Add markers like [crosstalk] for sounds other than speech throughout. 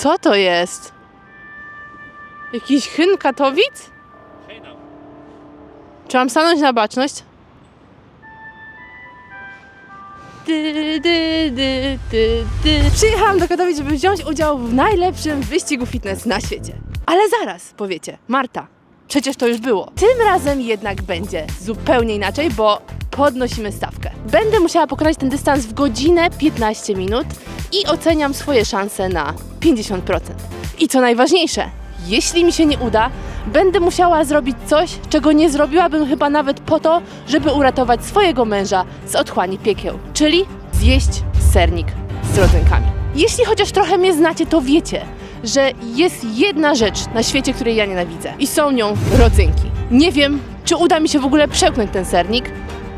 Co to jest? Jakiś hymn Katowic? Czy mam stanąć na baczność? Dy, dy, dy, dy, dy. Przyjechałam do Katowic, żeby wziąć udział w najlepszym wyścigu fitness na świecie. Ale zaraz, powiecie, Marta, przecież to już było. Tym razem jednak będzie zupełnie inaczej, bo podnosimy stawkę. Będę musiała pokonać ten dystans w godzinę 15 minut i oceniam swoje szanse na 50%. I co najważniejsze, jeśli mi się nie uda, będę musiała zrobić coś, czego nie zrobiłabym chyba nawet po to, żeby uratować swojego męża z otchłani piekieł, czyli zjeść sernik z rodzynkami. Jeśli chociaż trochę mnie znacie, to wiecie, że jest jedna rzecz na świecie, której ja nienawidzę i są nią rodzynki. Nie wiem, czy uda mi się w ogóle przełknąć ten sernik,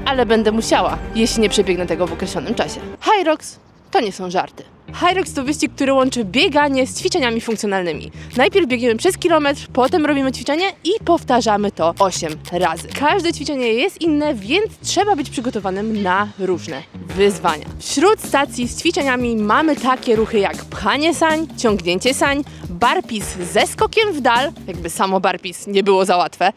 ale będę musiała, jeśli nie przebiegnę tego w określonym czasie. Hyrox to nie są żarty. Hyrox to wyścig, który łączy bieganie z ćwiczeniami funkcjonalnymi. Najpierw biegniemy przez kilometr, potem robimy ćwiczenie i powtarzamy to 8 razy. Każde ćwiczenie jest inne, więc trzeba być przygotowanym na różne wyzwania. Wśród stacji z ćwiczeniami mamy takie ruchy jak pchanie sań, ciągnięcie sań, barpis ze skokiem w dal, jakby samo barpis nie było za łatwe,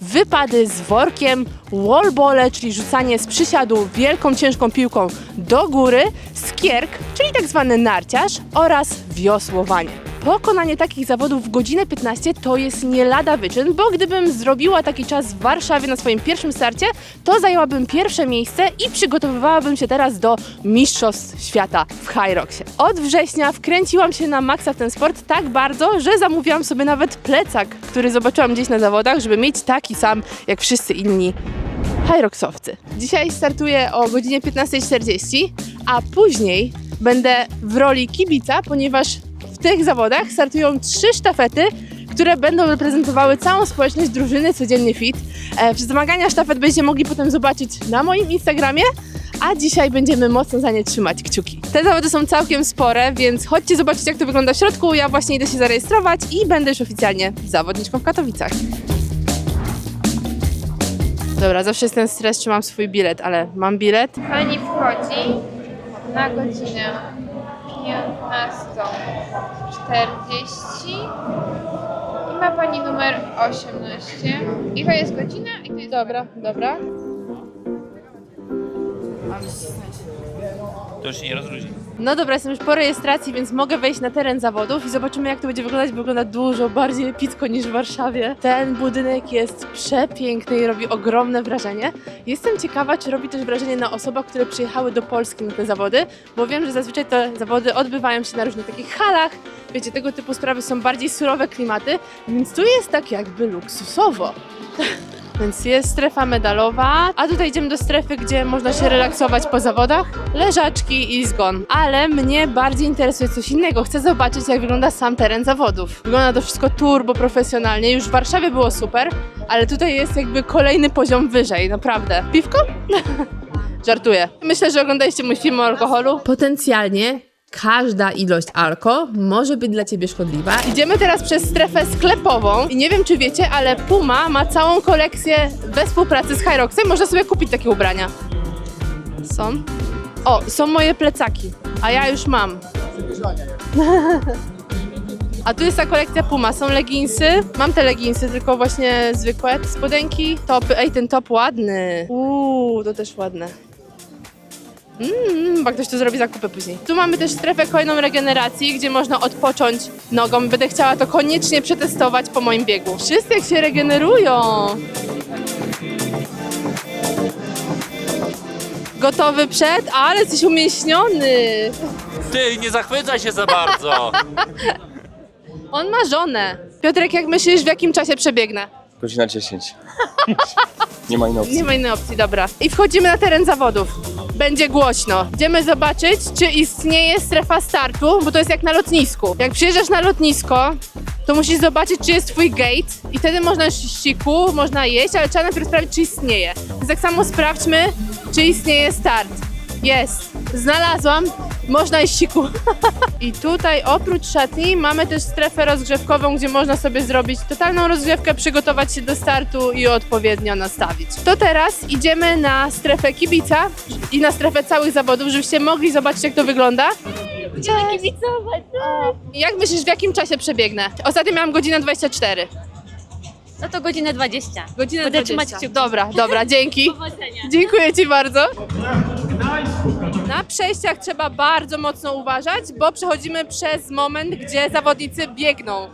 wypady z workiem, wallbole, czyli rzucanie z przysiadu wielką ciężką piłką do góry, skierk, czyli tak zwany narciarz oraz wiosłowanie. Pokonanie takich zawodów w godzinę 15 to jest nie lada wyczyn, bo gdybym zrobiła taki czas w Warszawie na swoim pierwszym starcie, to zajęłabym pierwsze miejsce i przygotowywałabym się teraz do Mistrzostw Świata w Hyroxie. Od września wkręciłam się na maksa w ten sport tak bardzo, że zamówiłam sobie nawet plecak, który zobaczyłam gdzieś na zawodach, żeby mieć taki sam jak wszyscy inni Hyroxowcy. Dzisiaj startuję o godzinie 15.40, a później będę w roli kibica, ponieważ tych zawodach startują trzy sztafety, które będą reprezentowały całą społeczność drużyny Codziennie Fit. E, zmagania sztafet będziecie mogli potem zobaczyć na moim Instagramie, a dzisiaj będziemy mocno za nie trzymać kciuki. Te zawody są całkiem spore, więc chodźcie zobaczyć jak to wygląda w środku. Ja właśnie idę się zarejestrować i będę już oficjalnie zawodniczką w Katowicach. Dobra, zawsze jest ten stres, czy mam swój bilet, ale mam bilet. Pani wchodzi na godzinę 15.40 i ma Pani numer 18. I to jest godzina i to jest... Dobra, dobra. To już się nie rozluźni. No dobra, jestem już po rejestracji, więc mogę wejść na teren zawodów i zobaczymy jak to będzie wyglądać. Wygląda dużo bardziej epicko niż w Warszawie. Ten budynek jest przepiękny i robi ogromne wrażenie. Jestem ciekawa, czy robi też wrażenie na osobach, które przyjechały do Polski na te zawody, bo wiem, że zazwyczaj te zawody odbywają się na różnych takich halach. Wiecie, tego typu sprawy są bardziej surowe klimaty, więc tu jest tak jakby luksusowo. [laughs] Więc jest strefa medalowa, a tutaj idziemy do strefy, gdzie można się relaksować po zawodach, leżaczki i zgon. Ale mnie bardziej interesuje coś innego. Chcę zobaczyć, jak wygląda sam teren zawodów. Wygląda to wszystko turbo profesjonalnie. Już w Warszawie było super, ale tutaj jest jakby kolejny poziom wyżej, naprawdę. Piwko? [laughs] Żartuję. Myślę, że oglądaliście mój film o alkoholu. Potencjalnie każda ilość alko może być dla ciebie szkodliwa. Idziemy teraz przez strefę sklepową i nie wiem czy wiecie, ale Puma ma całą kolekcję we współpracy z Hyroxem. Można sobie kupić takie ubrania. Są? O, są moje plecaki, a ja już mam. A tu jest ta kolekcja Puma, są leginsy. Mam te leginsy, tylko właśnie zwykłe. Spodenki, topy. Ej, ten top ładny. Uuu, to też ładne. Mmm, bo ktoś tu zrobi zakupy później. Tu mamy też strefę hojną regeneracji, gdzie można odpocząć nogą. Będę chciała to koniecznie przetestować po moim biegu. Wszyscy jak się regenerują. Gotowy przed? Ale jesteś umieśniony. Ty, nie zachwycaj się za bardzo! [laughs] On ma żonę. Piotrek, jak myślisz, w jakim czasie przebiegnę? Godzina 10. [laughs] Nie ma innej opcji. Nie ma innej opcji, dobra. I wchodzimy na teren zawodów. Będzie głośno. Idziemy zobaczyć, czy istnieje strefa startu, bo to jest jak na lotnisku. Jak przyjeżdżasz na lotnisko, to musisz zobaczyć, czy jest twój gate i wtedy można siku, można jeść, ale trzeba najpierw sprawdzić, czy istnieje. Więc tak samo sprawdźmy, czy istnieje start. Jest. Znalazłam. Można iść siku. [laughs] I tutaj oprócz szatni mamy też strefę rozgrzewkową, gdzie można sobie zrobić totalną rozgrzewkę, przygotować się do startu i odpowiednio nastawić. To teraz idziemy na strefę kibica i na strefę całych zawodów, żebyście mogli zobaczyć jak to wygląda. Idziemy kibicować. Jak myślisz, w jakim czasie przebiegnę? Ostatnio miałam godzinę 24. No to godzinę 20. Godzinę Będę 20. trzymać kciuki. Dobra, dobra, dzięki. Powodzenia. Dziękuję Ci bardzo. Na przejściach trzeba bardzo mocno uważać, bo przechodzimy przez moment, gdzie zawodnicy biegną.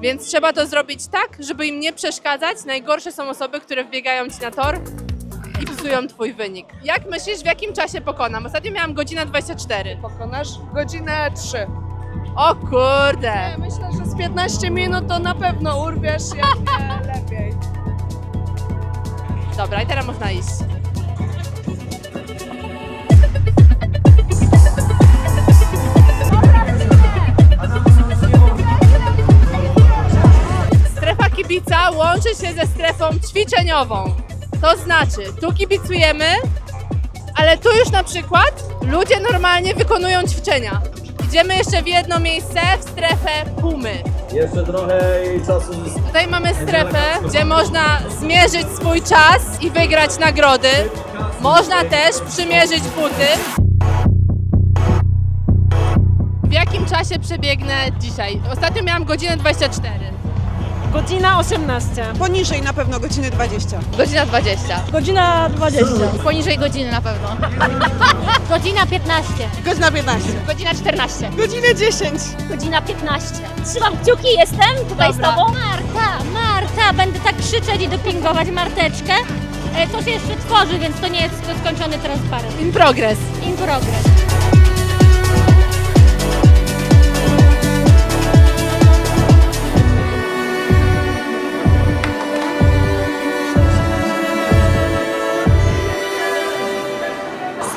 Więc trzeba to zrobić tak, żeby im nie przeszkadzać. Najgorsze są osoby, które wbiegają Ci na tor i psują Twój wynik. Jak myślisz, w jakim czasie pokonam? Ostatnio miałam godzinę 24. Pokonasz godzinę 3. O kurde! Myślę, że z 15 minut to na pewno urwiesz, jak nie [laughs] lepiej. Dobra, i teraz można iść. Kibica łączy się ze strefą ćwiczeniową. To znaczy, tu kibicujemy, ale tu już na przykład ludzie normalnie wykonują ćwiczenia. Idziemy jeszcze w jedno miejsce, w strefę pumy. Jeszcze trochę i czasu Tutaj mamy strefę, gdzie można zmierzyć swój czas i wygrać nagrody. Można też przymierzyć buty. W jakim czasie przebiegnę dzisiaj? Ostatnio miałam godzinę 24. Godzina 18. Poniżej na pewno godziny 20. Godzina 20. Godzina 20. Poniżej godziny na pewno. [laughs] Godzina 15. Godzina 15. Godzina 14. Godzinę 10. Godzina 15. Trzymam kciuki, jestem tutaj Dobra. z tobą. Marta, Marta, będę tak krzyczeć i dopingować Marteczkę. E, To się jeszcze tworzy, więc to nie jest skończony transparent. In progress. In progress.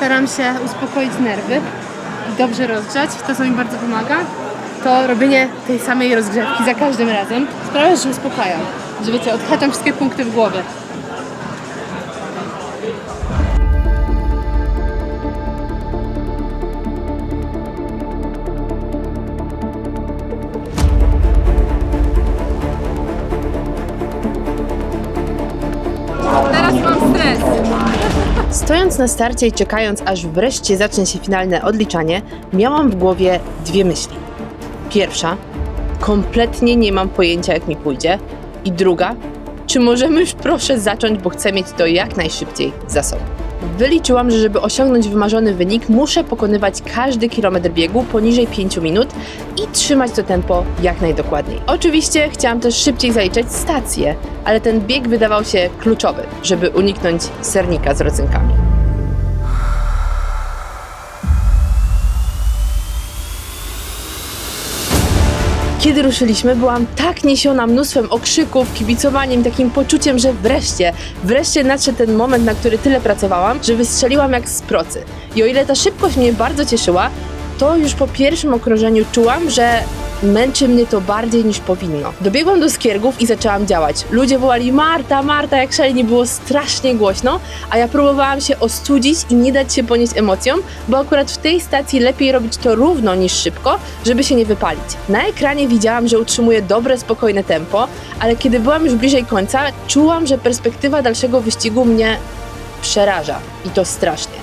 Staram się uspokoić nerwy i dobrze rozgrzać. To, co mi bardzo pomaga, to robienie tej samej rozgrzewki za każdym razem sprawia, że uspokajam. Że wiecie, odhaczam wszystkie punkty w głowie. Stojąc na starcie i czekając, aż wreszcie zacznie się finalne odliczanie, miałam w głowie dwie myśli. Pierwsza, kompletnie nie mam pojęcia, jak mi pójdzie. I druga, czy możemy już proszę zacząć, bo chcę mieć to jak najszybciej za sobą. Wyliczyłam, że żeby osiągnąć wymarzony wynik, muszę pokonywać każdy kilometr biegu poniżej 5 minut i trzymać to tempo jak najdokładniej. Oczywiście chciałam też szybciej zaliczać stacje, ale ten bieg wydawał się kluczowy, żeby uniknąć sernika z rodzynkami. Kiedy ruszyliśmy, byłam tak niesiona mnóstwem okrzyków, kibicowaniem, takim poczuciem, że wreszcie, wreszcie nadszedł ten moment, na który tyle pracowałam, że wystrzeliłam jak z procy. I o ile ta szybkość mnie bardzo cieszyła, to już po pierwszym okrążeniu czułam, że męczy mnie to bardziej niż powinno. Dobiegłam do skiergów i zaczęłam działać. Ludzie wołali Marta, Marta, jak szalenie było strasznie głośno, a ja próbowałam się ostudzić i nie dać się ponieść emocjom, bo akurat w tej stacji lepiej robić to równo niż szybko, żeby się nie wypalić. Na ekranie widziałam, że utrzymuję dobre, spokojne tempo, ale kiedy byłam już bliżej końca, czułam, że perspektywa dalszego wyścigu mnie przeraża i to strasznie.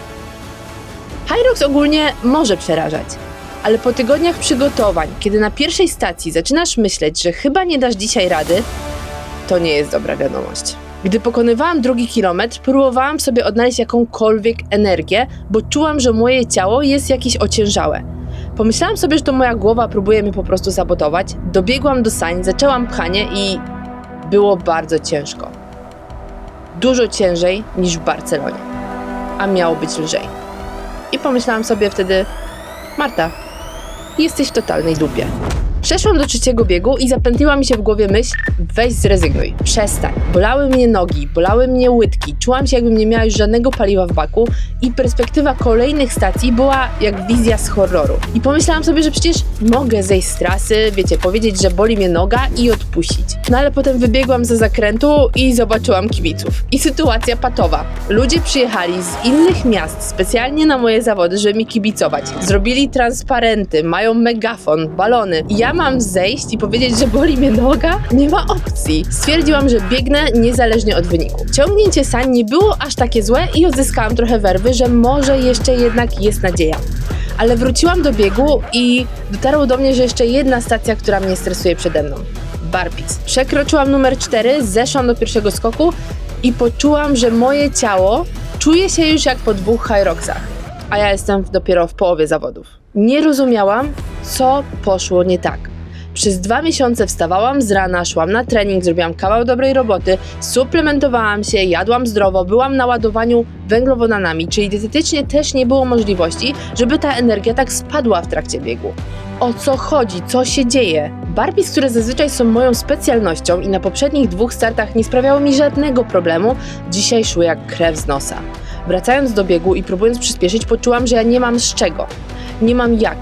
Hyrox ogólnie może przerażać, ale po tygodniach przygotowań, kiedy na pierwszej stacji zaczynasz myśleć, że chyba nie dasz dzisiaj rady, to nie jest dobra wiadomość. Gdy pokonywałam drugi kilometr, próbowałam sobie odnaleźć jakąkolwiek energię, bo czułam, że moje ciało jest jakieś ociężałe. Pomyślałam sobie, że to moja głowa próbuje mnie po prostu sabotować. Dobiegłam do sań, zaczęłam pchanie i było bardzo ciężko. Dużo ciężej niż w Barcelonie. A miało być lżej. I pomyślałam sobie wtedy, Marta, jesteś w totalnej dupie. Przeszłam do trzeciego biegu i zapętliła mi się w głowie myśl, weź zrezygnuj, przestań. Bolały mnie nogi, bolały mnie łydki, czułam się jakbym nie miała już żadnego paliwa w baku i perspektywa kolejnych stacji była jak wizja z horroru. I pomyślałam sobie, że przecież mogę zejść z trasy, wiecie, powiedzieć, że boli mnie noga i odpuścić. No ale potem wybiegłam za zakrętu i zobaczyłam kibiców. I sytuacja patowa. Ludzie przyjechali z innych miast specjalnie na moje zawody, żeby mi kibicować. Zrobili transparenty, mają megafon, balony. I ja mam zejść i powiedzieć, że boli mnie noga? Nie ma opcji. Stwierdziłam, że biegnę niezależnie od wyniku. Ciągnięcie sań nie było aż takie złe i odzyskałam trochę werwy, że może jeszcze jednak jest nadzieja. Ale wróciłam do biegu i dotarło do mnie, że jeszcze jedna stacja, która mnie stresuje przede mną. Barpis. Przekroczyłam numer 4, zeszłam do pierwszego skoku i poczułam, że moje ciało czuje się już jak po dwóch Hyroxach. A ja jestem dopiero w połowie zawodów. Nie rozumiałam, co poszło nie tak. Przez dwa miesiące wstawałam z rana, szłam na trening, zrobiłam kawał dobrej roboty, suplementowałam się, jadłam zdrowo, byłam na ładowaniu węglowodanami, czyli dietetycznie też nie było możliwości, żeby ta energia tak spadła w trakcie biegu. O co chodzi? Co się dzieje? Barpis, które zazwyczaj są moją specjalnością i na poprzednich dwóch startach nie sprawiało mi żadnego problemu, dzisiaj szły jak krew z nosa. Wracając do biegu i próbując przyspieszyć, poczułam, że ja nie mam z czego. Nie mam jak.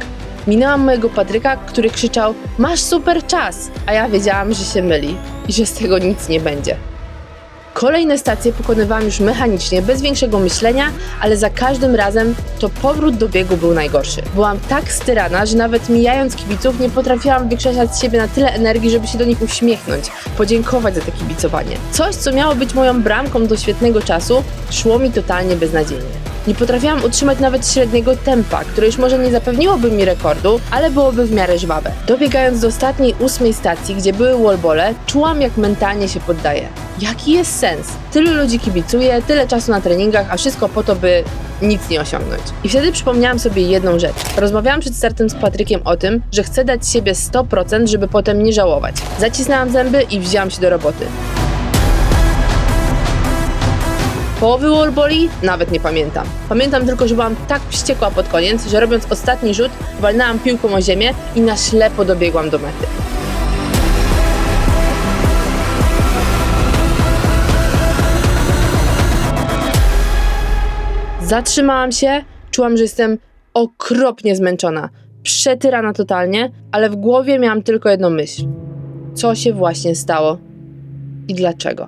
Minęłam mojego Patryka, który krzyczał: Masz super czas! A ja wiedziałam, że się myli i że z tego nic nie będzie. Kolejne stacje pokonywałam już mechanicznie, bez większego myślenia, ale za każdym razem to powrót do biegu był najgorszy. Byłam tak styrana, że nawet mijając kibiców nie potrafiłam wykrzesać z siebie na tyle energii, żeby się do nich uśmiechnąć, podziękować za to kibicowanie. Coś, co miało być moją bramką do świetnego czasu, szło mi totalnie beznadziejnie. Nie potrafiłam utrzymać nawet średniego tempa, które już może nie zapewniłoby mi rekordu, ale byłoby w miarę żwawe. Dobiegając do ostatniej ósmej stacji, gdzie były wallbole, czułam jak mentalnie się poddaję. Jaki jest sens? Tylu ludzi kibicuje, tyle czasu na treningach, a wszystko po to, by nic nie osiągnąć. I wtedy przypomniałam sobie jedną rzecz. Rozmawiałam przed startem z Patrykiem o tym, że chcę dać siebie 100%, żeby potem nie żałować. Zacisnęłam zęby i wzięłam się do roboty. Połowy wallboli nawet nie pamiętam. Pamiętam tylko, że byłam tak wściekła pod koniec, że robiąc ostatni rzut, walnęłam piłką o ziemię i na ślepo dobiegłam do mety. Zatrzymałam się, czułam, że jestem okropnie zmęczona, przetyrana totalnie, ale w głowie miałam tylko jedną myśl. Co się właśnie stało i dlaczego?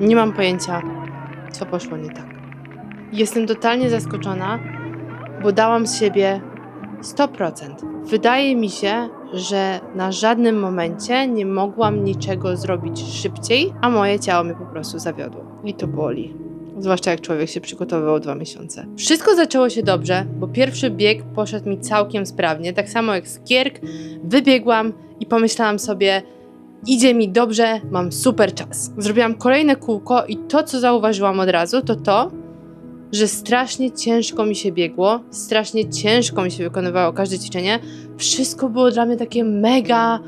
Nie mam pojęcia, co poszło nie tak. Jestem totalnie zaskoczona, bo dałam z siebie 100%. Wydaje mi się, że na żadnym momencie nie mogłam niczego zrobić szybciej, a moje ciało mnie po prostu zawiodło. I to boli. Zwłaszcza jak człowiek się przygotowywał dwa miesiące. Wszystko zaczęło się dobrze, bo pierwszy bieg poszedł mi całkiem sprawnie. Tak samo jak skierk, wybiegłam i pomyślałam sobie, idzie mi dobrze, mam super czas. Zrobiłam kolejne kółko i to, co zauważyłam od razu, to to, że strasznie ciężko mi się biegło, strasznie ciężko mi się wykonywało każde ćwiczenie. Wszystko było dla mnie takie mega,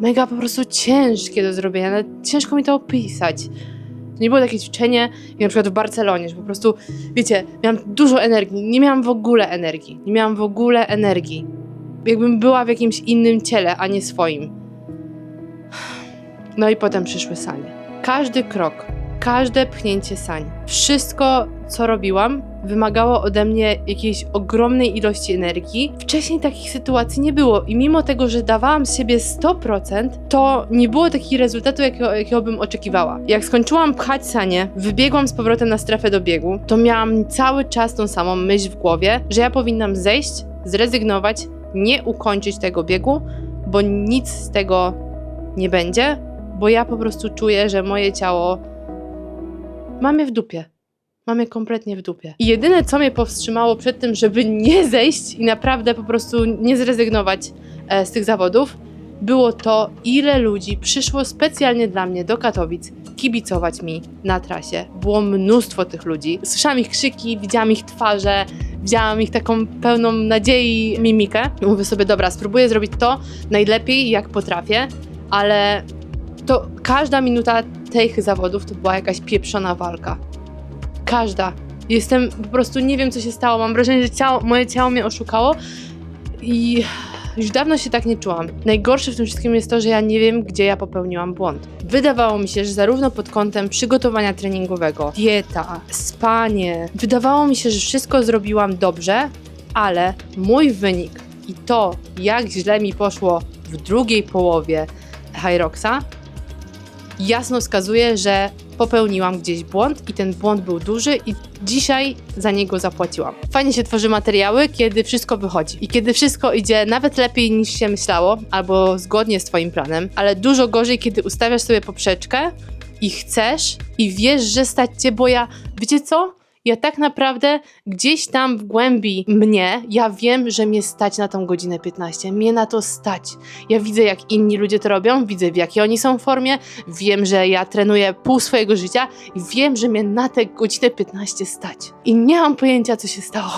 mega po prostu ciężkie do zrobienia. Ciężko mi to opisać. To nie było takie ćwiczenie, jak na przykład w Barcelonie, że po prostu, wiecie, miałam dużo energii, nie miałam w ogóle energii. Nie miałam w ogóle energii. Jakbym była w jakimś innym ciele, a nie swoim. No i potem przyszły sanie. Każdy krok, każde pchnięcie sań, wszystko, co robiłam, wymagało ode mnie jakiejś ogromnej ilości energii. Wcześniej takich sytuacji nie było i mimo tego, że dawałam z siebie 100%, to nie było takiego rezultatu, jakiego, jakiego bym oczekiwała. Jak skończyłam pchać sanie, wybiegłam z powrotem na strefę do biegu, to miałam cały czas tą samą myśl w głowie, że ja powinnam zejść, zrezygnować, nie ukończyć tego biegu, bo nic z tego nie będzie, bo ja po prostu czuję, że moje ciało mam je w dupie. Mam je kompletnie w dupie. I jedyne, co mnie powstrzymało przed tym, żeby nie [laughs] zejść i naprawdę po prostu nie zrezygnować e, z tych zawodów, było to, ile ludzi przyszło specjalnie dla mnie do Katowic kibicować mi na trasie. Było mnóstwo tych ludzi. Słyszałam ich krzyki, widziałam ich twarze, widziałam ich taką pełną nadziei mimikę. Mówię sobie, dobra, spróbuję zrobić to najlepiej, jak potrafię, ale to każda minuta tych zawodów to była jakaś pieprzona walka. Każda. Jestem po prostu nie wiem, co się stało. Mam wrażenie, że ciało, moje ciało mnie oszukało i już dawno się tak nie czułam. Najgorsze w tym wszystkim jest to, że ja nie wiem, gdzie ja popełniłam błąd. Wydawało mi się, że zarówno pod kątem przygotowania treningowego, dieta, spanie, wydawało mi się, że wszystko zrobiłam dobrze, ale mój wynik i to, jak źle mi poszło w drugiej połowie Hyroxa, jasno wskazuje, że popełniłam gdzieś błąd i ten błąd był duży i dzisiaj za niego zapłaciłam. Fajnie się tworzy materiały, kiedy wszystko wychodzi i kiedy wszystko idzie nawet lepiej niż się myślało, albo zgodnie z twoim planem, ale dużo gorzej, kiedy ustawiasz sobie poprzeczkę i chcesz i wiesz, że stać cię, bo ja, wiecie co? Ja tak naprawdę gdzieś tam w głębi mnie, ja wiem, że mnie stać na tą godzinę 15. Mnie na to stać. Ja widzę, jak inni ludzie to robią, widzę, w jakiej oni są formie, wiem, że ja trenuję pół swojego życia i wiem, że mnie na tę godzinę 15 stać. I nie mam pojęcia, co się stało.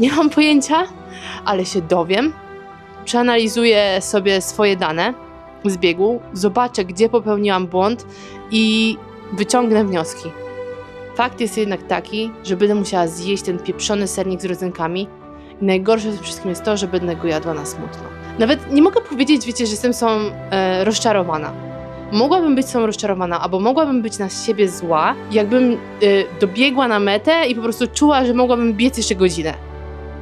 Nie mam pojęcia, ale się dowiem, przeanalizuję sobie swoje dane z biegu, zobaczę, gdzie popełniłam błąd i wyciągnę wnioski. Fakt jest jednak taki, że będę musiała zjeść ten pieprzony sernik z rodzynkami i najgorsze w tym wszystkim jest to, że będę go jadła na smutno. Nawet nie mogę powiedzieć, wiecie, że jestem są e, rozczarowana. Mogłabym być są rozczarowana, albo mogłabym być na siebie zła, jakbym e, dobiegła na metę i po prostu czuła, że mogłabym biec jeszcze godzinę.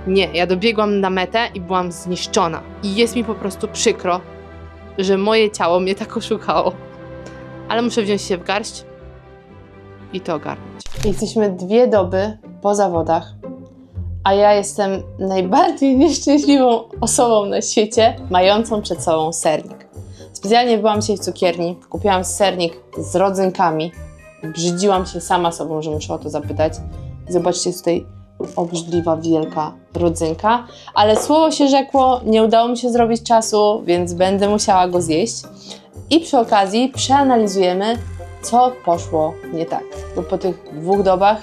Nie, ja dobiegłam na metę i byłam zniszczona. I jest mi po prostu przykro, że moje ciało mnie tak oszukało. Ale muszę wziąć się w garść i to ogarnąć. Jesteśmy dwie doby po zawodach, a ja jestem najbardziej [laughs] nieszczęśliwą osobą na świecie, mającą przed sobą sernik. Specjalnie byłam dzisiaj w cukierni, kupiłam sernik z rodzynkami. Brzydziłam się sama sobą, że muszę o to zapytać. Zobaczcie tutaj obrzydliwa, wielka rodzynka, ale słowo się rzekło, nie udało mi się zrobić czasu, więc będę musiała go zjeść. I przy okazji przeanalizujemy, co poszło nie tak. Bo po tych dwóch dobach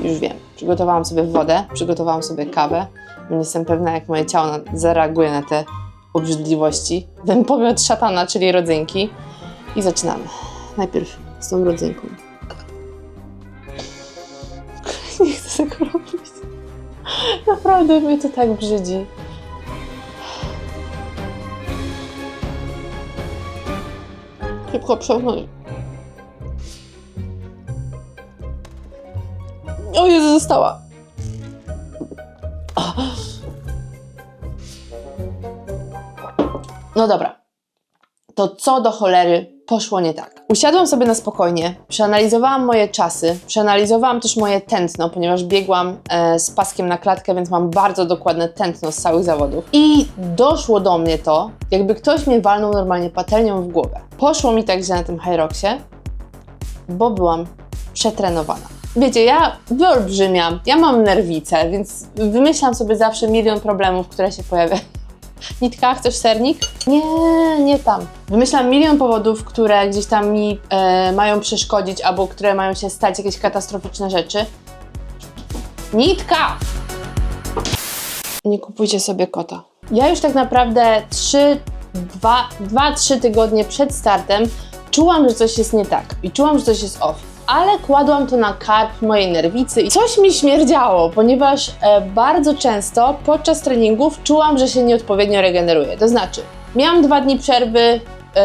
już wiem. Przygotowałam sobie wodę, przygotowałam sobie kawę. Nie jestem pewna, jak moje ciało zareaguje na te obrzydliwości. Ten pomiot szatana, czyli rodzynki. I zaczynamy. Najpierw z tą rodzynką. [laughs] Nie chcę tego robić. Naprawdę mnie to tak brzydzi. Szybko przełknąć. O Jezu, została. No dobra. To co do cholery poszło nie tak? Usiadłam sobie na spokojnie, przeanalizowałam moje czasy, przeanalizowałam też moje tętno, ponieważ biegłam e, z paskiem na klatkę, więc mam bardzo dokładne tętno z całych zawodów. I doszło do mnie to, jakby ktoś mnie walnął normalnie patelnią w głowę. Poszło mi tak źle na tym Hyroxie, bo byłam przetrenowana. Wiecie, ja wyolbrzymiam, ja mam nerwicę, więc wymyślam sobie zawsze milion problemów, które się pojawiają. [laughs] Nitka, chcesz sernik? Nie, nie tam. Wymyślam milion powodów, które gdzieś tam mi e, mają przeszkodzić albo które mają się stać jakieś katastroficzne rzeczy. Nitka! Nie kupujcie sobie kota. Ja już tak naprawdę 3, 2-3 tygodnie przed startem czułam, że coś jest nie tak i czułam, że coś jest off. Ale kładłam to na karp mojej nerwicy i coś mi śmierdziało, ponieważ e, bardzo często podczas treningów czułam, że się nieodpowiednio regeneruję. To znaczy, miałam dwa dni przerwy,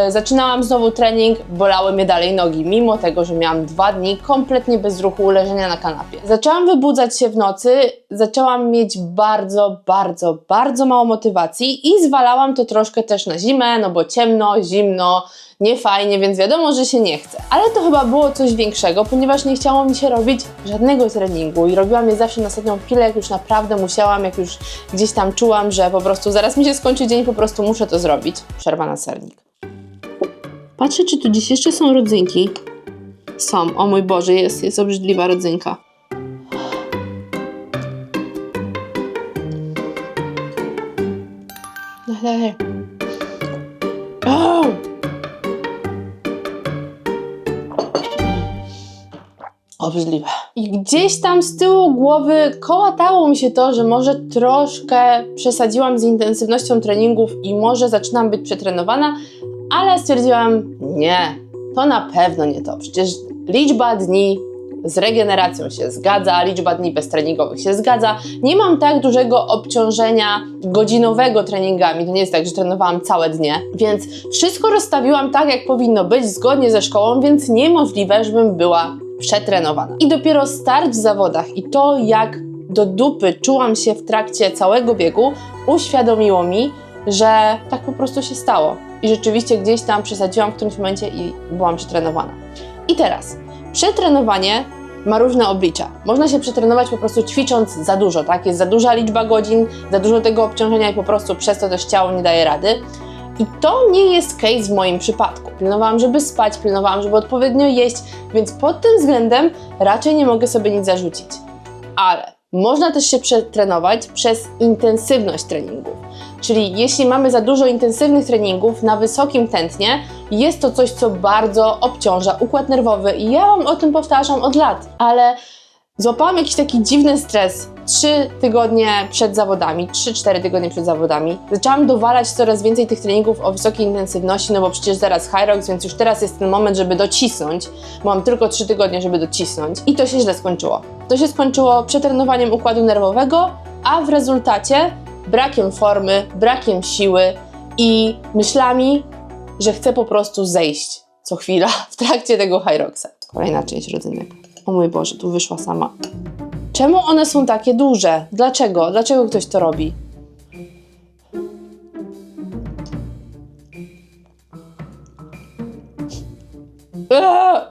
zaczynałam znowu trening, bolały mnie dalej nogi, mimo tego, że miałam dwa dni kompletnie bez ruchu leżenia na kanapie. Zaczęłam wybudzać się w nocy, zaczęłam mieć bardzo, bardzo, bardzo mało motywacji i zwalałam to troszkę też na zimę, no bo ciemno, zimno, nie fajnie, więc wiadomo, że się nie chce. Ale to chyba było coś większego, ponieważ nie chciało mi się robić żadnego treningu i robiłam je zawsze na ostatnią chwilę, jak już naprawdę musiałam, jak już gdzieś tam czułam, że po prostu zaraz mi się skończy dzień, po prostu muszę to zrobić. Przerwa na sernik. Patrzę, czy tu dziś jeszcze są rodzynki. Są, o mój Boże, jest, jest obrzydliwa rodzynka. Daj, daj. O! Obrzydliwe. I gdzieś tam z tyłu głowy kołatało mi się to, że może troszkę przesadziłam z intensywnością treningów i może zaczynam być przetrenowana, ale stwierdziłam, nie, to na pewno nie to. Przecież liczba dni z regeneracją się zgadza, liczba dni beztreningowych się zgadza. Nie mam tak dużego obciążenia godzinowego treningami. To nie jest tak, że trenowałam całe dnie, więc wszystko rozstawiłam tak, jak powinno być, zgodnie ze szkołą, więc niemożliwe, żebym była przetrenowana. I dopiero start w zawodach i to, jak do dupy czułam się w trakcie całego biegu, uświadomiło mi, że tak po prostu się stało. I rzeczywiście gdzieś tam przesadziłam w którymś momencie i byłam przetrenowana. I teraz, przetrenowanie ma różne oblicza. Można się przetrenować po prostu ćwicząc za dużo, tak? Jest za duża liczba godzin, za dużo tego obciążenia i po prostu przez to też ciało nie daje rady. I to nie jest case w moim przypadku. Pilnowałam, żeby spać, pilnowałam, żeby odpowiednio jeść, więc pod tym względem raczej nie mogę sobie nic zarzucić. Ale można też się przetrenować przez intensywność treningów. Czyli jeśli mamy za dużo intensywnych treningów na wysokim tętnie, jest to coś, co bardzo obciąża układ nerwowy i ja Wam o tym powtarzam od lat. Ale złapałam jakiś taki dziwny stres 3 tygodnie przed zawodami, 3-4 tygodnie przed zawodami. Zaczęłam dowalać coraz więcej tych treningów o wysokiej intensywności, no bo przecież zaraz Hyrox, więc już teraz jest ten moment, żeby docisnąć. Mam tylko 3 tygodnie, żeby docisnąć. I to się źle skończyło. To się skończyło przetrenowaniem układu nerwowego, a w rezultacie brakiem formy, brakiem siły i myślami, że chcę po prostu zejść co chwila w trakcie tego Hyroxa. Kolejna część rodzynek. O mój Boże, tu wyszła sama. Czemu one są takie duże? Dlaczego? Dlaczego ktoś to robi? Eee!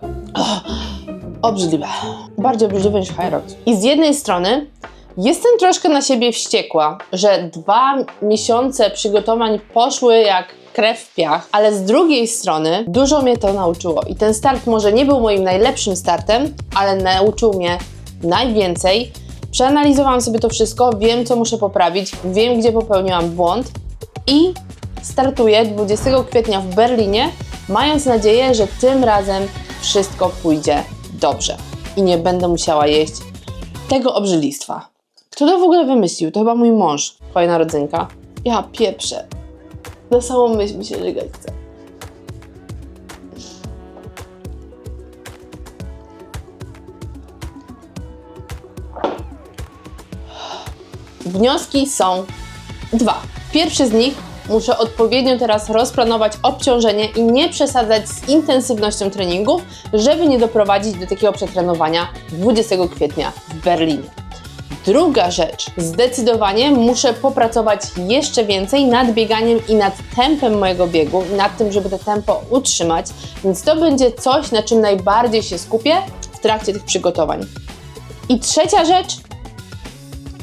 Obrzydliwe. Bardziej obrzydliwe niż Hyrox. I z jednej strony jestem troszkę na siebie wściekła, że dwa miesiące przygotowań poszły jak krew w piach, ale z drugiej strony dużo mnie to nauczyło. I ten start może nie był moim najlepszym startem, ale nauczył mnie najwięcej. Przeanalizowałam sobie to wszystko, wiem co muszę poprawić, wiem gdzie popełniłam błąd i startuję 20 kwietnia w Berlinie, mając nadzieję, że tym razem wszystko pójdzie dobrze i nie będę musiała jeść tego obrzydlistwa. Kto to w ogóle wymyślił? To chyba mój mąż. Kolejna rodzynka. Ja pieprzę. Na samą myśl mi się żygać chce. Wnioski są dwa. Pierwszy z nich muszę odpowiednio teraz rozplanować obciążenie i nie przesadzać z intensywnością treningów, żeby nie doprowadzić do takiego przetrenowania 20 kwietnia w Berlinie. Druga rzecz, zdecydowanie muszę popracować jeszcze więcej nad bieganiem i nad tempem mojego biegu, nad tym, żeby to tempo utrzymać, więc to będzie coś, na czym najbardziej się skupię w trakcie tych przygotowań. I trzecia rzecz,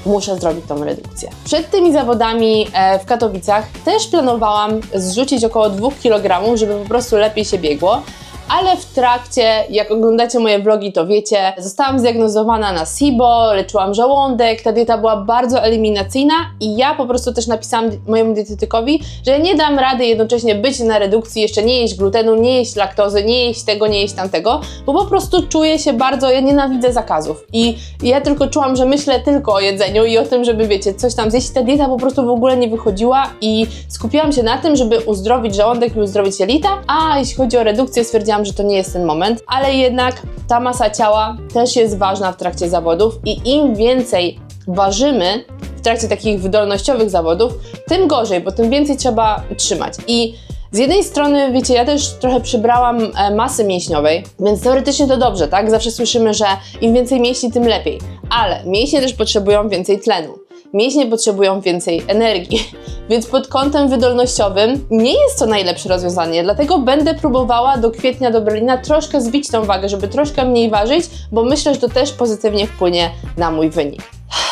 muszę zrobić tą redukcję. Przed tymi zawodami e, w Katowicach też planowałam zrzucić około 2 kg, żeby po prostu lepiej się biegło. Ale w trakcie, jak oglądacie moje vlogi, to wiecie, zostałam zdiagnozowana na SIBO, leczyłam żołądek, ta dieta była bardzo eliminacyjna i ja po prostu też napisałam mojemu dietetykowi, że nie dam rady jednocześnie być na redukcji, jeszcze nie jeść glutenu, nie jeść laktozy, nie jeść tego, nie jeść tamtego, bo po prostu czuję się bardzo, ja nienawidzę zakazów i ja tylko czułam, że myślę tylko o jedzeniu i o tym, żeby wiecie, coś tam zjeść. Ta dieta po prostu w ogóle nie wychodziła i skupiłam się na tym, żeby uzdrowić żołądek i uzdrowić jelita, a jeśli chodzi o redukcję, stwierdziłam, że to nie jest ten moment, ale jednak ta masa ciała też jest ważna w trakcie zawodów i im więcej ważymy w trakcie takich wydolnościowych zawodów, tym gorzej, bo tym więcej trzeba trzymać. I z jednej strony, wiecie, ja też trochę przybrałam e, masy mięśniowej, więc teoretycznie to dobrze, tak? Zawsze słyszymy, że im więcej mięśni, tym lepiej. Ale mięśnie też potrzebują więcej tlenu. Mięśnie potrzebują więcej energii, [laughs] więc pod kątem wydolnościowym nie jest to najlepsze rozwiązanie. Dlatego będę próbowała do kwietnia do Berlina troszkę zbić tą wagę, żeby troszkę mniej ważyć, bo myślę, że to też pozytywnie wpłynie na mój wynik.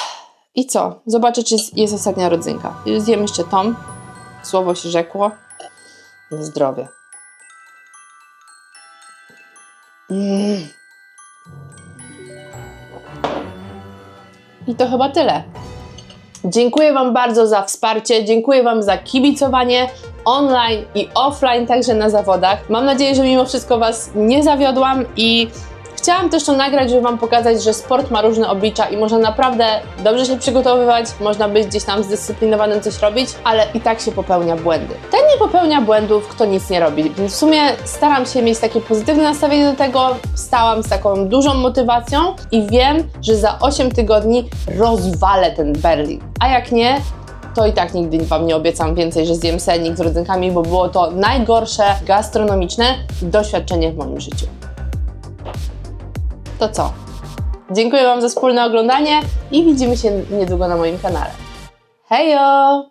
[sighs] I co? Zobaczę, czy jest- ostatnia rodzynka. Zjem jeszcze tą. Słowo się rzekło. Na zdrowie. Mm. I to chyba tyle. Dziękuję Wam bardzo za wsparcie, dziękuję Wam za kibicowanie online i offline, także na zawodach. Mam nadzieję, że mimo wszystko Was nie zawiodłam i chciałam też to nagrać, żeby Wam pokazać, że sport ma różne oblicza i można naprawdę dobrze się przygotowywać, można być gdzieś tam zdyscyplinowanym, coś robić, ale i tak się popełnia błędy. Ten nie popełnia błędów, kto nic nie robi, więc w sumie staram się mieć takie pozytywne nastawienie do tego, stałam z taką dużą motywacją i wiem, że za 8 tygodni rozwalę ten Berlin. A jak nie, to i tak nigdy Wam nie obiecam więcej, że zjem sernik z rodzynkami, bo było to najgorsze gastronomiczne doświadczenie w moim życiu. To co? Dziękuję Wam za wspólne oglądanie i widzimy się niedługo na moim kanale. Hejo!